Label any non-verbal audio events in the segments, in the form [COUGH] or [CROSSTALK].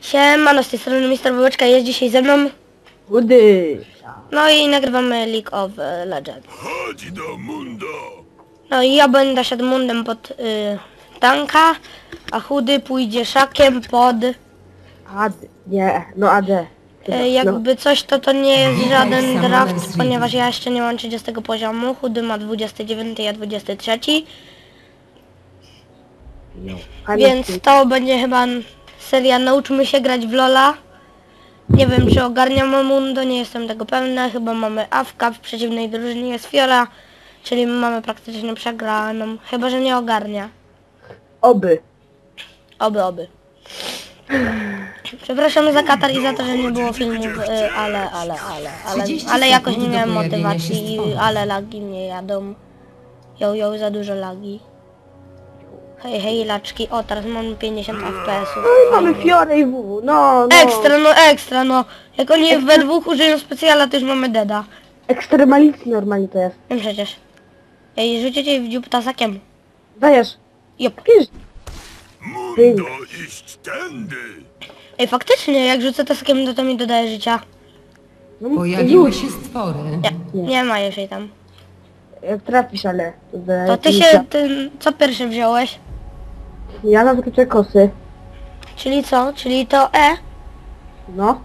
Siemano, z tej strony Mister Bułeczka jest dzisiaj ze mną. Chudy. No i nagrywamy League of Legends. Chodź do mundo! No i ja będę szedł mundem pod y, tanka, a chudy pójdzie szakiem pod... AD. Nie, no AD. Y, No. jakby coś to to nie jest Witaj, żaden draft, ponieważ ja jeszcze nie mam 30 poziomu. Chudy ma 29, ja 23. no. Więc to będzie chyba n- seria Nauczmy się grać w Lola. Nie wiem czy ogarniamy Mundo, nie jestem tego pewna. Chyba mamy Awka, w przeciwnej drużynie jest Fiora. Czyli mamy praktycznie przegraną. Chyba, że nie ogarnia. Oby. Oby, oby. Przepraszam za Katar i za to, że nie było filmów, y, ale, ale, ale, ale, 30 ale jakoś nie miałem motywacji, ale lagi mnie jadą. Ją, ją, za dużo lagi. Hej, hej, laczki. O, teraz mam 50 FPS-ów. No i mamy Fiorę i W. No, no. Ekstra, no ekstra, no. Jak oni we dwóch użyją specjala, to już mamy deda. Ekstremalicji normalnie to jest. Wiem przecież. Ej, rzucicie w dziób tasakiem. Dajesz. Jop. Pisz. Mundo iść tędy! Ej, faktycznie, jak rzucę tasakiem, to to mi dodaje życia. No, Pojawiły rzuć. się stwory. Nie, nie ma jej tam. Jak trafisz, ale... daje To ty się, ty, co pierwszy wziąłeś? Ja na zwykłe kosy. Czyli co? Czyli to E? No.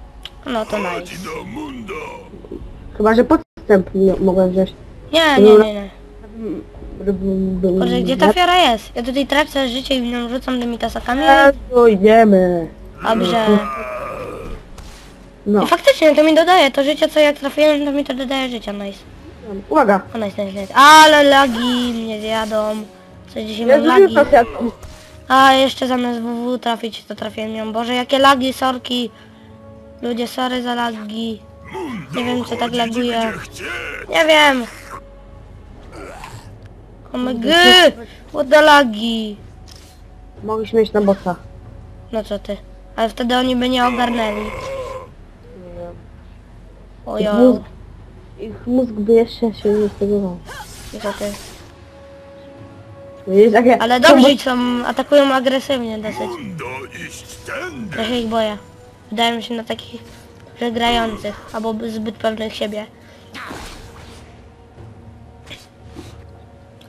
No to nice. Chyba, że podstęp nie mogłem wziąć. Nie, nie, nie, nie. Boże, gdzie ta fiora jest? Ja tutaj tracę życie i w nią rzucam tymi tasakami. Jezu, idziemy. Dobrze. No. I faktycznie to mi dodaje to życie, co jak trafiłem, to mi to dodaje życia, nice. Uwaga. O, nice, nice, nice. Ale lagi mnie zjadą. Co dzisiaj mam Jezu, lagi? A jeszcze zamiast WW trafić, to trafiłem ją. Boże, jakie lagi, sorki. Ludzie, sorry za lagi. Nie wiem, co tak laguje. Nie wiem. Oh my god, what the lagi. Mogliśmy iść na bossa. No co ty? Ale wtedy oni by nie ogarnęli. Ojo, ich mózg by jeszcze się nie stegował. i co ty? Jest takie... Ale dobrzy są, atakują agresywnie dosyć. Mundo iść tędy! Ja się ich boję. Wydaje mi się na takich przegrających, albo zbyt pewnych siebie.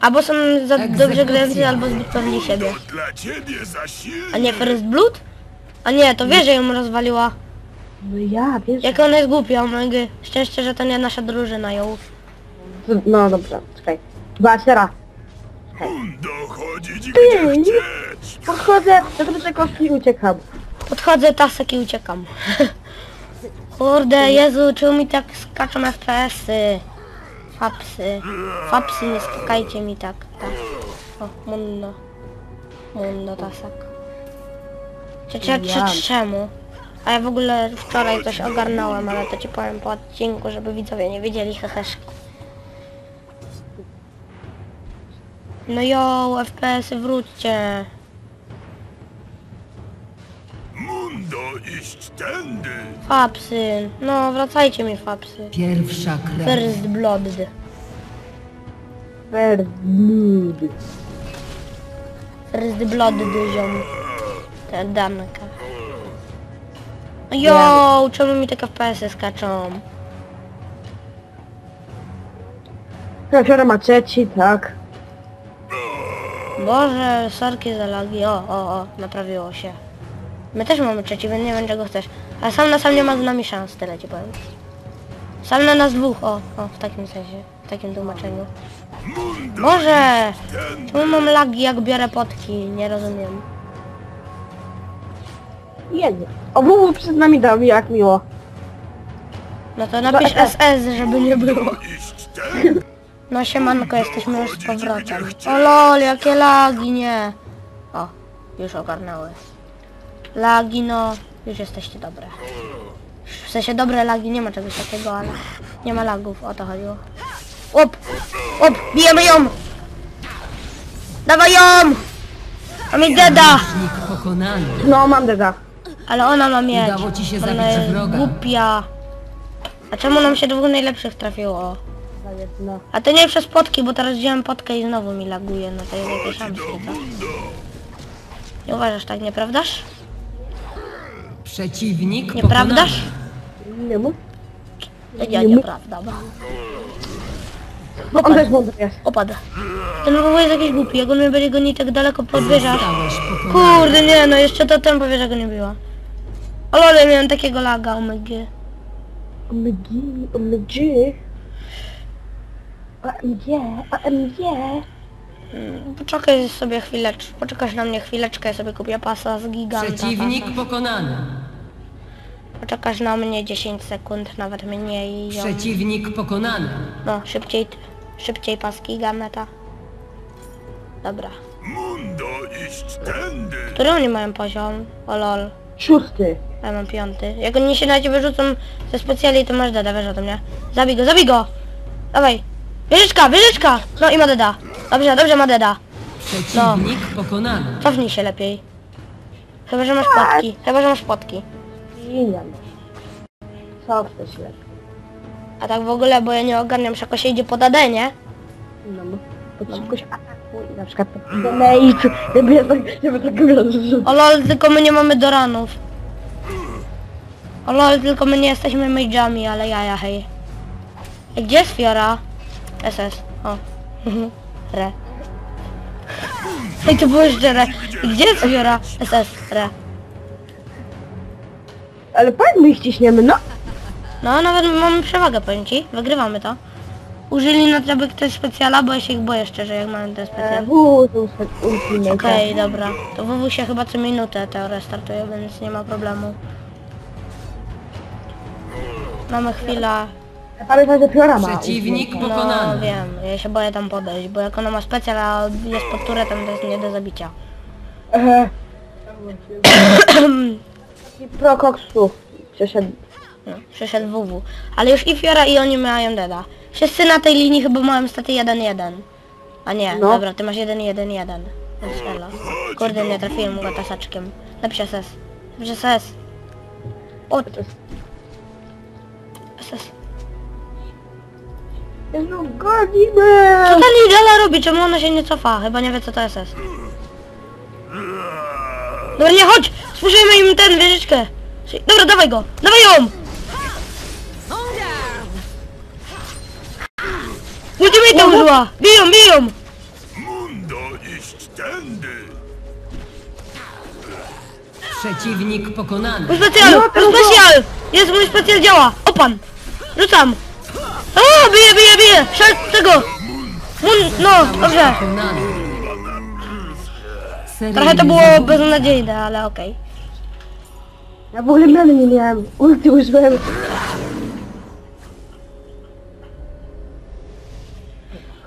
Albo są za dobrze grający, albo zbyt pewni siebie. To dla ciebie za silny! A nie First Blood? A nie, to wie, że ją rozwaliła. No ja, wiesz... Jak ona jest głupia, omega. Szczęście, że to nie nasza drużyna ją. No dobra, czekaj. Dwa, teraz. Mundo chodzić gdzie chcieć! Podchodzę, zatracę kostki i uciekam. Podchodzę, tasek i uciekam. [LAUGHS] Kurde, Jezu, czemu mi tak skaczą FPS-y? Fapsy. Fapsy, nie skakajcie mi tak. tak. O, mundo. Mundo, tasak. Czy, czy, Ja. czy, czemu? A ja w ogóle wczoraj coś ogarnąłem, ale to ci powiem po odcinku, żeby widzowie nie wiedzieli heheszku. No jo, FPS-y wróćcie. Mundo iść tędy! Fapsy. No, wracajcie mi fapsy. Pierwsza krew. First Blood. Bernud. First Blood duziom. Te danka. Jo, czemu mi te FPS-y skaczą? Trafiora ma trzeci, tak. Boże, sorki za lagi. O, o, o, naprawiło się. My też mamy trzeci, więc nie wiem czego chcesz. Ale sam na sam nie ma z nami szans, tyle ci powiem. Sam na nas dwóch, o, o, w takim sensie, w takim tłumaczeniu. Boże! Czemu mam lagi jak biorę potki? Nie rozumiem. Jedzie. O, WW przed nami dał, jak miło. No to napisz SS, żeby nie było. No siemanko, jesteśmy już z powrotem. O lol, jakie lagi, nie. O, już ogarnąłeś. Lagi, no, już jesteście dobre. W sensie dobre lagi, nie ma czegoś takiego, ale nie ma lagów, o to chodziło. Op, op, bijemy ją! Dawaj ją! Mamy deda! Łucznik pokonany. No, mam deda. Ale ona ma mieć. Udało ci się Ona zabić jest wroga. głupia. A czemu nam się dwóch najlepszych trafiło? No. A to nie przez potki, bo teraz wziąłem potkę i znowu mi laguje, no to jest jakieś chamskie, co? Nie uważasz tak, nieprawdaż? Przeciwnik Nieprawdaż? pokonany. Nie mów. Ja nieprawda. bo- on też mądry jest. Opadł. Ten WW jest jakiś głupi, jak on mnie będzie gonić tak daleko pod. Zostałeś pokonany. Kurde, nie no, jeszcze to ten powie, że go nie było. Ale ale miałem takiego laga, omg. OMG, OMG. OMG, OMG. Poczekaj sobie chwileczkę, poczekasz na mnie chwileczkę, ja sobie kupię pasa z giganta. Przeciwnik pasa. pokonany. Poczekasz na mnie 10 sekund, nawet mniej. ją- Przeciwnik pokonany. No, szybciej, szybciej pas giganta. Dobra. Mundo iść tędy. Który oni mają poziom? O lol. Szósty. A ja mam piąty. Jak oni się na ciebie rzucą ze specjali, to masz deda, wiesz o tym, nie? Zabij go, zabij go! Dawaj! Wieżyczka, wieżyczka! No i ma deda. Dobrze, dobrze ma deda. Przeciwnik pokonany. Cofnij się lepiej. Chyba, że masz płotki. Chyba, że masz płotki. I nie ma. Co chcesz lepiej? A tak w ogóle, bo ja nie ogarniam, że jako się idzie pod AD, nie? No bo pod szybkość ataku i na przykład pod donate, żeby ja tak, żeby tak rozrzucić. O lol, tylko my nie mamy doranów. O lol, tylko my nie jesteśmy mage'ami, ale jaja, hej. Ej, Gdzie jest Fiora? SS. O. [LAUGHS] Re. Ej, to było szczere. Gdzie jest Fiora? SS. Re. Ale powiedz my ich ciśniemy, no. No, nawet mamy przewagę, powiem ci. Wygrywamy to. Użyli na żeby ktoś specjala, bo ja się ich boję szczerze, jak mamy ten E, specjal. W, to ultimate. Okej, dobra. To WW się chyba co minutę to restartuje, więc nie ma problemu. Mamy chwilę. Pamiętaj, że Fiora ma. Przeciwnik. No pokonany. wiem, ja się boję tam podejść, bo jak ona ma specjal, a jest pod turetem, to jest nie do zabicia. E, I Pro Koksu przeszedł. No, przyszedł WW. Ale już i Fiora i oni mają deda. Wszyscy na tej linii chyba mają staty 1-1. A nie, No. dobra, ty masz 1-1-1. Więc elo. Kurde, nie trafiłem go tasaczkiem. Napisz SS. Napisz SS. O, SS. Jezu, godzimy! Co ta Nidala robi? Czemu ona się nie cofa? Chyba nie wie co to SS. Dobra, nie chodź! Spuszczajmy im ten wieżyczkę. Dobra, dawaj go! Dawaj ją! Ultimate użyła! Biją, biją! Mundo iść tędy. Przeciwnik pokonany. Mój specjal! No, Mój specjal! Jest, mój specjal działa! Opan! Rzucam! O, bije, bije, bije! Szal tego! Mun, no, dobrze. Trochę to było beznadziejne, ale okej. Ja w ogóle miany nie miałem. Ulti użyłem.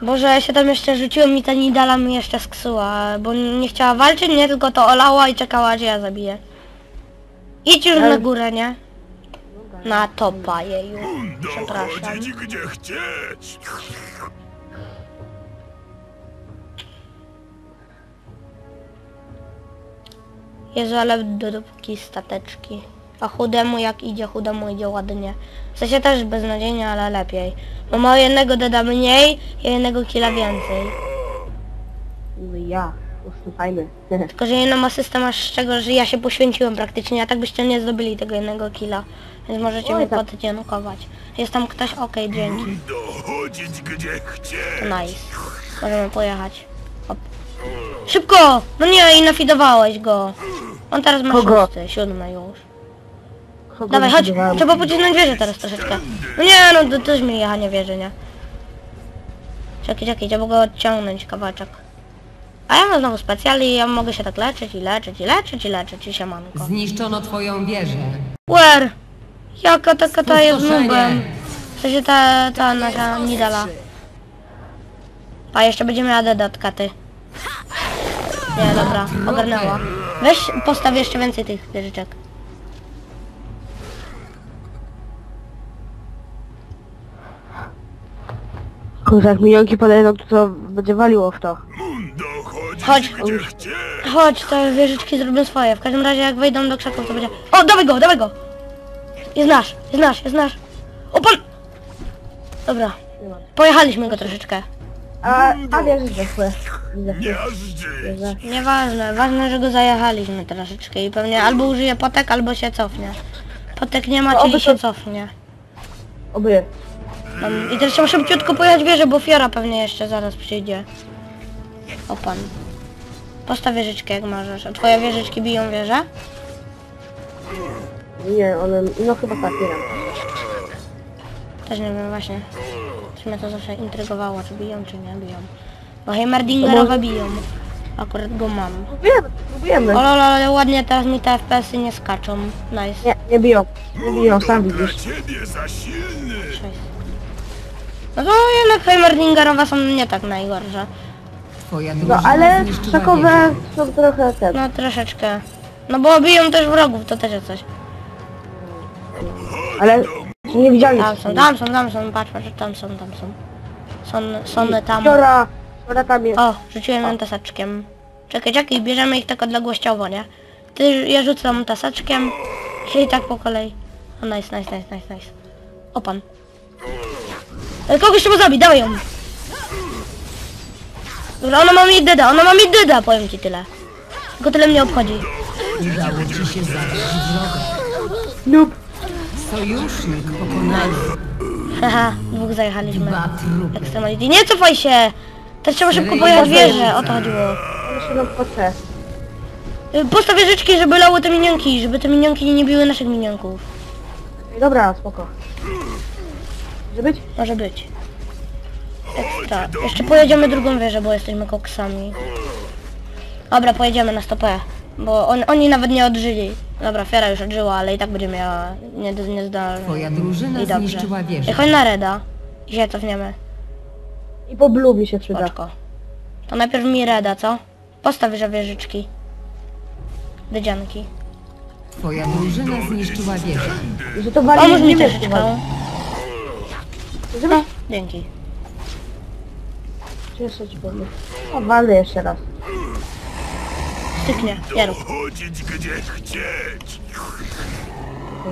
Boże, ja się tam jeszcze rzuciłem i ta Nidala mi jeszcze sksuła, bo nie chciała walczyć, nie tylko to olała i czekała, aż ja zabiję. Idź już na górę, nie? Na topa jeju. Przepraszam. chodzić gdzie chcieć. Jezu, ale do dupki stateczki. A chudemu jak idzie, chudemu idzie ładnie. W sensie też beznadziejnie, ale lepiej. Bo ma jednego deda mniej, i jednego killa więcej. No ja. Usłuchajmy. [LAUGHS] Tylko, że jedną asystę masz z czego, że ja się poświęciłem praktycznie, a tak byście nie zdobyli tego jednego killa. Więc możecie Oj, mnie tak. poddziękować. Jest tam ktoś? Okej, dzięki. Mundo chodzić gdzie. To nice. Możemy pojechać. Hop. Szybko! No nie, i nafidowałeś go. On teraz ma Kogo? szósty, siódmy już. Kogo Dawaj, chodź! Trzeba pocisnąć wieżę teraz troszeczkę. No nie, no to też mi jechanie wieży, nie? Czekaj, czekaj, trzeba go odciągnąć kawałeczek. A ja mam znowu specjal i ja mogę się tak leczyć i leczyć i leczyć i leczyć i siemanko. Zniszczono twoją wieżę. Where? Jaka taka ta jest nubem? W sensie ta, ta nasza Nidala. A jeszcze będzie miała dodatka, ty. Nie, dobra, ogarnęła. Weź postaw jeszcze więcej tych wieżyczek. Kurczę, jak minionki podejdą, to, to będzie waliło w to. Chodź. Chodź, te wieżyczki zrobią swoje. W każdym razie jak wejdą do krzaków to będzie... O, dawaj go, dawaj go! Jest nasz, jest nasz, jest nasz. O pan! Dobra. Pojechaliśmy go troszeczkę. A, a wiesz, że. Miażdżyć! Nieważne, ważne, że go zajechaliśmy troszeczkę i pewnie albo użyje potek, albo się cofnie. Potek nie ma, No, czyli oby się to- cofnie. Oby. Um, I teraz trzeba szybciutko pojechać wieżę, bo Fiora pewnie jeszcze zaraz przyjdzie. O pan. Postaw wieżyczkę jak możesz. A twoje wieżyczki biją wieżę? Nie, one, no chyba tak, nie wiem. Też nie wiem właśnie. Coś mnie to zawsze intrygowało, czy biją, czy nie biją. Bo Heimerdingerowe biją. Akurat go mam. Próbujemy, próbujemy. O lol, ale ładnie teraz mi te FPS-y nie skaczą. Nice. Nie, nie biją. Nie biją, sam widzisz. Cześć. No to jednak Heimerdingerowe są nie tak najgorsze. No ale wieżę. są trochę ten. No troszeczkę. No bo biją też wrogów, to też jest coś. Ale nie widzieli. Tam są, tam są, tam są, patrz, patrz, tam są, tam są. Są, są tam. Wczoraj, wczoraj tam jest. O, rzuciłem ją tasaczkiem. Czekaj, czekaj, bierzemy ich tak odległościowo, nie? Ty, ja rzucam tasaczkiem, czyli tak po kolei. O, nice, nice, nice, nice, nice. O pan. E, Kogoś trzeba zabić, dawaj ją. Dobra, ona ma mi deda, ona ma mi deda, powiem ci tyle. Tylko tyle mnie obchodzi. Udało ci się zabić wroga. Noob. Sojusznik pokonany. Haha, dwóch zajechaliśmy. Trupy. Extremality. Nie cofaj się! Teraz trzeba szybko pojechać wieżę, o to chodziło. Postaw wieżyczki, żeby lały te minionki, żeby te minionki nie biły naszych minionków. Dobra, spoko. Może być? Może być. Ekstra. Jeszcze pojedziemy drugą wieżę, bo jesteśmy koksami. Dobra, pojedziemy na stopę. Bo on, oni nawet nie odżyli. Dobra, Fiora już odżyła, ale i tak będzie miała nie, niezdolne. Twoja drużyna I dobrze. zniszczyła wieżę. chodź na Reda. I się cofniemy. I po blue mi się przyda. Oczko. To najpierw mi Reda, co? Postaw wieżę wieżyczki. Dydzianki. Twoja drużyna zniszczyła wieżę. Że to Pomóż mi nie wiesz, troszeczkę. Żeby... Dzięki. Jeszcze ci powiem. O, walę jeszcze raz. Styknie, nie rób. Chodzić gdzie chcieć!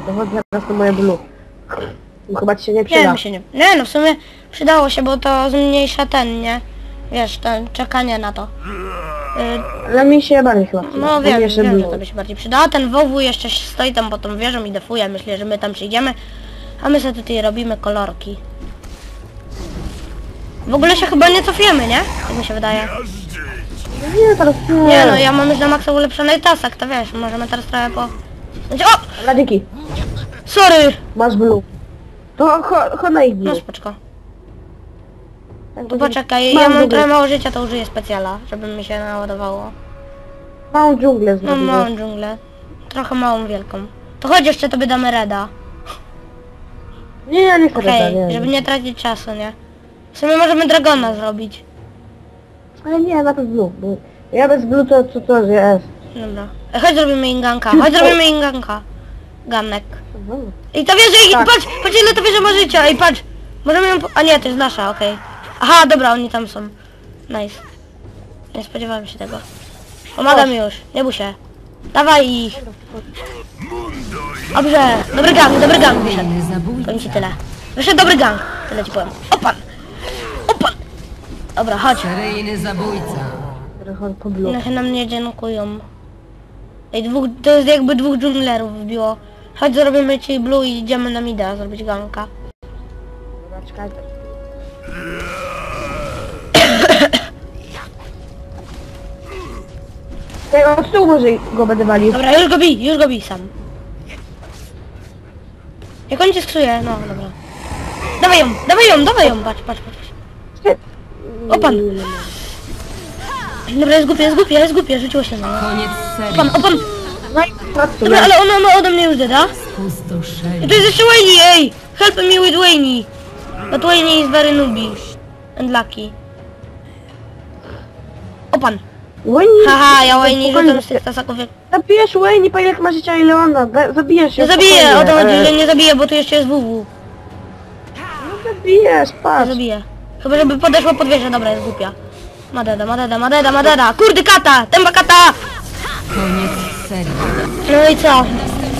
Dochodzi teraz to moje blue. No, chyba ci się nie Nie, przyda. mi się nie... Nie, no w sumie przydało się, bo to zmniejsza ten, nie? Wiesz, ten czekanie na to. Y, Ale mi się bardziej chyba przyda. no wiem, jeszcze wiem, że blue. to by się bardziej przydało. A ten WW jeszcze stoi tam pod tą wieżą i defuje. Myślę, że my tam przyjdziemy. A my sobie tutaj robimy kolorki. W ogóle się chyba nie cofiemy, nie? Tak mi się wydaje. No Nie, teraz nie. Nie no, ja mam już na maksa ulepszony tasak, to wiesz, możemy teraz trochę po... Znaczy, o! Dobra, dzięki. Sorry! Masz blue. To cho, cho na ich No blue. spoczko. Tak, To poczekaj, ja mam trochę mało życia, to użyję specjala, żeby mi się naładowało. Małą dżunglę Mam zrobiłem. małą dżunglę. Trochę małą, wielką. To chodź jeszcze tobie damy reda. Nie, ja nie chcę Okej, nie. żeby nie tracić czasu, nie? W sumie możemy dragona zrobić. Ale nie, na pewno blue. Ja bez blue to co to jest. Dobra. E, Chodź zrobimy inganka, chodź zrobimy inganka. Ganek. I to wieża, i Tak. patrz, patrz ile to wieża ma życia, ej patrz. Możemy ją, po- a nie, to jest nasza, okej. Aha, dobra, oni tam są. Nice. Nie spodziewałem się tego. Pomagam już, nie bój się. Dawaj ich. Dobrze, dobry gang, dobry gang wyszedł. Zabójca. Powiem ci tyle. Wyszedł dobry gang, tyle ci powiem. Opan! Dobra, chodź. Seryjny zabójca. Trochę po. Niech nam nie dziękują. Ej, dwóch, to jest jakby dwóch dżunglerów wbiło. Chodź, zrobimy ci blue i idziemy na mida zrobić ganka. Dobra, czekajcie. Ej, od tyłu może go będę walił. Dobra, już go bij, już go bij sam. Jak on cię sksuje, no dobra. Dawaj ją, dawaj ją, dawaj ją, patrz, patrz, patrz. Opan! Dobra, jest głupie, jest głupie, jest głupie, rzuciło się na. Koniec serii. Opan, opan! No i pracuję. Dobra, ale ona ma ode mnie już deda. I Pustoszenie. to jest jeszcze Wayne, ej! Help me with Wayne! But Wayne is very newbie. And lucky. Opan! Wayne, Haha, ja Wayne rzucam z tych tasaków jak... Zabijesz Wayne, pa ile ma życia i Leona. Da- Zabijesz ją. Nie zabiję, o to chodzi, e, że nie zabiję, bo tu jeszcze jest WW. No zabijesz, Nie patrz. zabiję. Chyba, żeby podeszła pod wieżę, dobra, jest głupia. Madeda, madeda, madeda, madeda! Kurde kata! Temba kata! Koniec serii. No i co?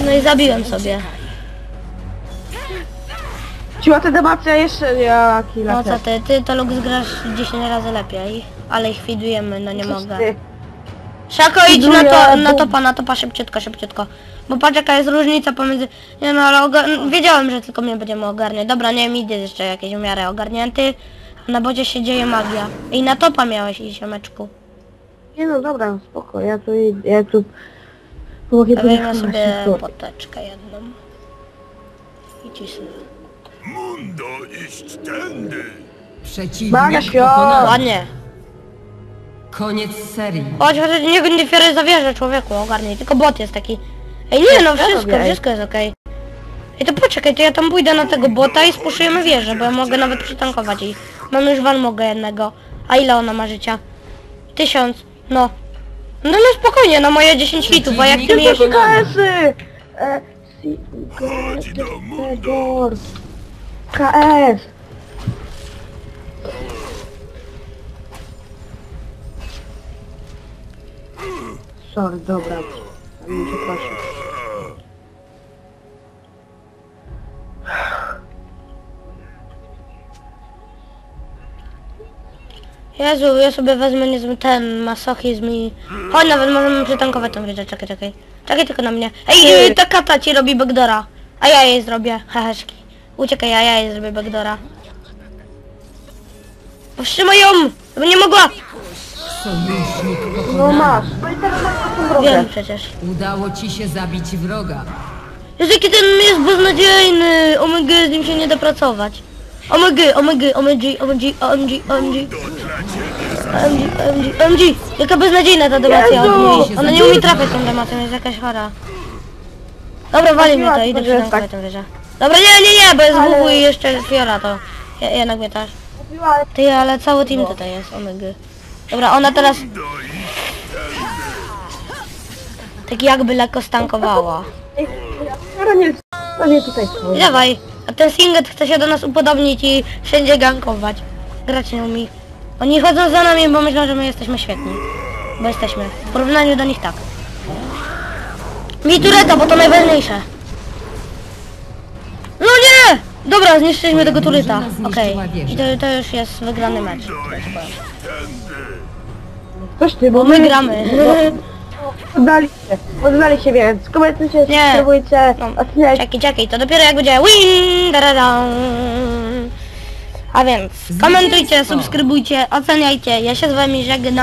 No i zabiłem sobie. Siła te demacja jeszcze jaki No co ty, ty to Lux grasz 10 razy lepiej, ale ich widujemy, no nie Coś mogę. ty. Szako idź na, to, na topa, na topa szybciutko, szybciutko. Bo patrz jaka jest różnica pomiędzy... Nie no, ale ogar... wiedziałem, że tylko mnie będziemy ogarniać. Dobra, nie wiem, idę jeszcze jakieś w miarę ogarnięty. A na bocie się dzieje magia. I na topa miałeś iść, siomeczku. Nie no dobra, spoko, ja tu, ja tu... Weźmy jechać sobie poteczkę jedną. I cisnę. Mundo iść tędy. Przeciwnik Magasio! pokonany. Ładnie. Koniec serii. Chodź, chodź, nie nie fiery zawierzę człowieku, ogarnij. Tylko bot jest taki. Ej, nie no, wszystko, robię, wszystko jest okej. Ej, to poczekaj, to ja tam pójdę na tego bota i spuszujemy wieżę, bo ja mogę nawet przytankować jej. Mam już wal mogę jednego. A ile ona ma życia? Tysiąc. No. No no spokojnie, no moje 10 hitów, a jak ty mi jeszcze... KS-y! E, Chodź do mundo. KS! Sorry, dobra. Muszę prosić. Jezu, ja sobie wezmę niezły ten masochizm i... Chodź, nawet możemy przytankować tą wieżę, czekaj, czekaj. Czekaj tylko na mnie. Ej, ta kata ci robi backdora. A ja jej zrobię, heheszki. Uciekaj, a ja jej zrobię backdora. Powstrzymaj ją! Żeby nie mogła! No masz. No i teraz masz taką drogę. Wiem przecież. Udało ci się zabić wroga. Jezu, jaki ten jest beznadziejny! OMG, z nim się nie da pracować. OMG, OMG, OMG, OMG, OMG, OMG. OMG, OMG, OMG. Jaka beznadziejna ta demacja Jezu! od. Ona nie umie trafiać tą demacją, jest jakaś chora. Dobra, wali mnie to, idę jest przytankować tak. wieżę. Dobra, nie, nie, nie, bo jest Ale- i jeszcze Fiora to. Ja, też. Ale Ty, ale cały team tutaj jest, OMG. Dobra, ona teraz tak jakby lekko stankowała. Skoro nie, to nie tutaj dawaj, a ten Singet chce się do nas upodobnić i wszędzie gankować. Grać nie umie. Oni chodzą za nami, bo myślą, że my jesteśmy świetni. Bo jesteśmy. W porównaniu do nich tak. Mi tureta, bo to najważniejsze. No nie! Dobra, zniszczyliśmy tego tureta. Okej. I to, to już jest wygrany mecz. tędy. Coś ty, Bo my gramy. Oddali się, oddali się więc. Komentujcie, Nie. subskrybujcie, No, odcinek. Czekaj, czekaj, to dopiero jak będzie win, da A więc komentujcie, subskrybujcie, oceniajcie. Ja się z wami żegnam.